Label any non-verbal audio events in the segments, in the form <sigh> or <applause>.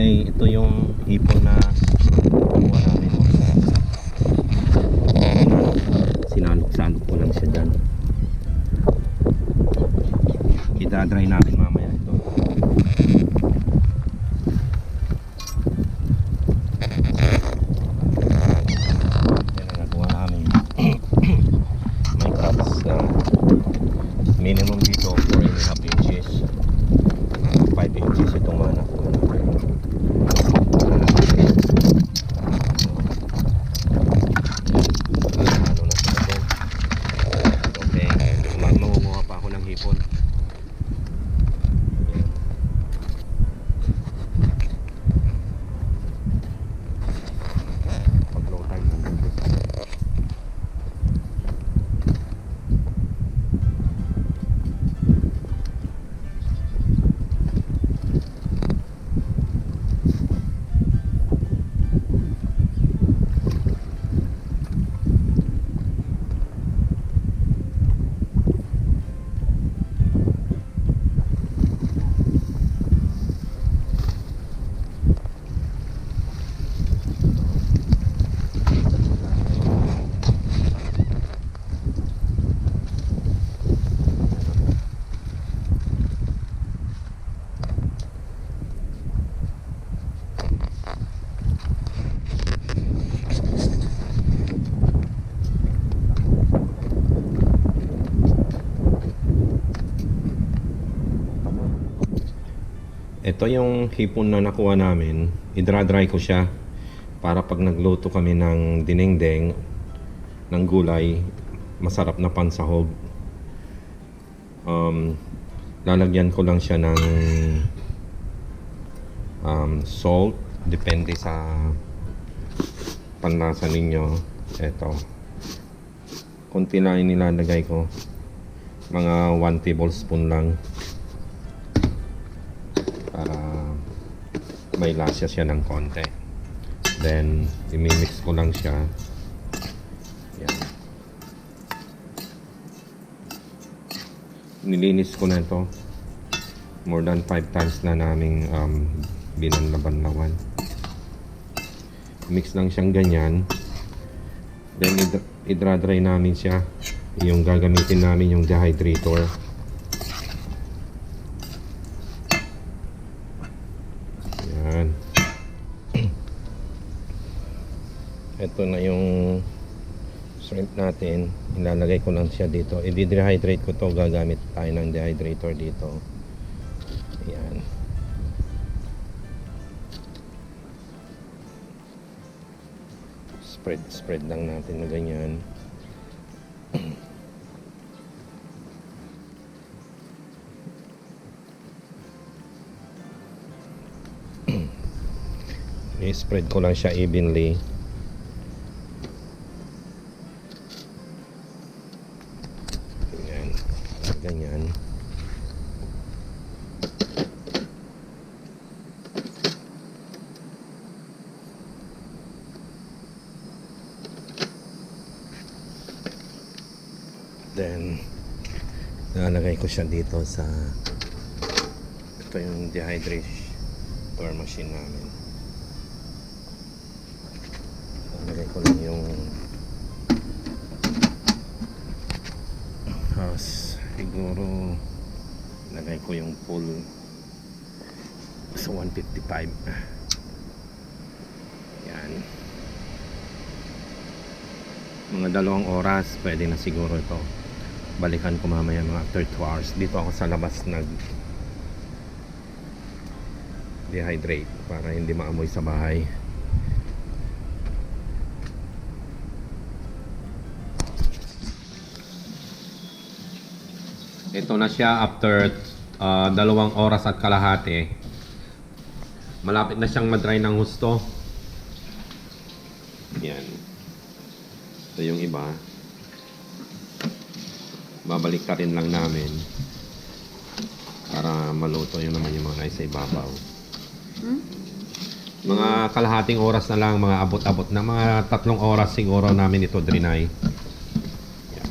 Okay, ito yung hipon na nakuha namin. Sinalok-salok ko lang siya dyan. Idadry namin mamaya ito. Na <coughs> minimum dito 4 and a half inches. 5 inches itong mga Ito yung hipon na nakuha namin. Idra-dry ko siya para pag nagluto kami ng dinengdeng ng gulay, masarap na pansahog. Um, lalagyan ko lang siya ng um, salt. Depende sa panlasa ninyo. Ito. Kunti lang yung nilalagay ko. Mga 1 tablespoon lang may lasa siya ng konti. Then, imimix ko lang siya. Yan. Nilinis ko na ito. More than 5 times na naming um, binanlaban-lawan. Mix lang siyang ganyan. Then, id- idra-dry namin siya. Yung gagamitin namin yung dehydrator. Yan. Ito na yung shrimp natin. Ilalagay ko lang siya dito. I-dehydrate ko to. Gagamit tayo ng dehydrator dito. Yan. Spread, spread lang natin na ganyan. <clears throat> I-spread ko lang siya evenly. Ganyan. Ganyan. Then, nalagay ko siya dito sa ito yung dehydrator machine namin. Nalagay ko lang yung house. Siguro lagay ko yung full sa 155. Yan. Mga dalawang oras, pwede na siguro ito. Balikan ko mamaya mga after 2 hours. Dito ako sa labas nag dehydrate para hindi maamoy sa bahay. Ito na siya after ah, dalawang oras at kalahati. Malapit na siyang madry ng husto. Yan. Ito yung iba. Babalik ka rin lang namin para maluto yun naman yung mga nasa ibabaw. Mga kalahating oras na lang, mga abot-abot na mga tatlong oras siguro namin ito drinay. Yan.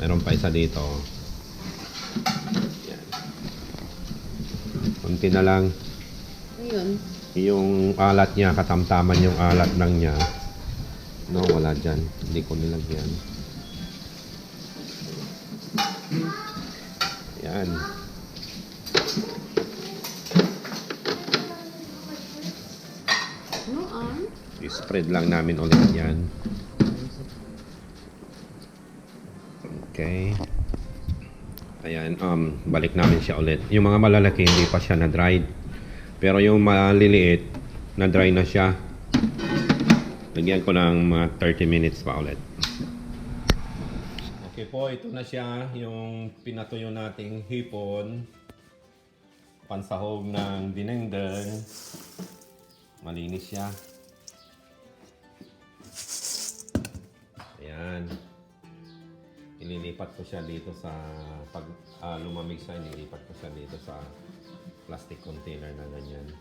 Meron pa isa dito. Yan. Kunti na lang. Ayun. Yung alat niya, katamtaman yung alat lang niya. No, wala dyan. Hindi ko nilagyan. Yan. I-spread lang namin ulit yan. Okay. Ayan, um, balik namin siya ulit. Yung mga malalaki, hindi pa siya na-dried. Pero yung maliliit, na-dry na siya. Lagyan ko ng mga 30 minutes pa ulit. Okay po, ito na siya. Yung pinatuyo nating hipon. Pansahog ng dinengdeng. Malinis siya. Ayan. Ililipat ko siya dito sa pag ah, lumamig siya, ililipat ko siya dito sa plastic container na ganyan.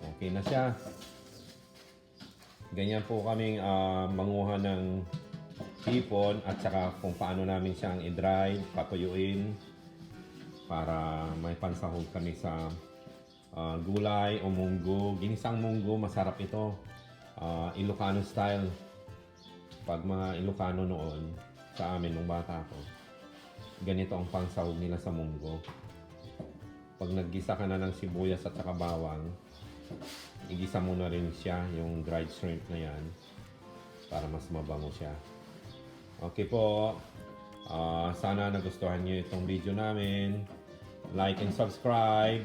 Okay na siya. Ganyan po kaming ah, manguha ng hipon at saka kung paano namin siyang i-dry, patuyuin para may pansahog kami sa ah, gulay o munggo. Ginisang munggo, masarap ito. Ah, Ilocano style. Pag mga Ilocano noon, sa amin nung bata ko, ganito ang pangsahog nila sa munggo. Pag naggisa ka na ng sibuyas at saka bawang, igisa mo na rin siya, yung dried shrimp na yan, para mas mabango siya. Okay po, Ah, sana nagustuhan niyo itong video namin. Like and subscribe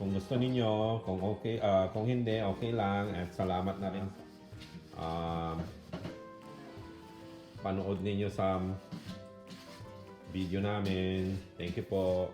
kung gusto ninyo. Kung okay, ah, kung hindi, okay lang. At salamat na rin. Um, panood ninyo sa video namin. Thank you po.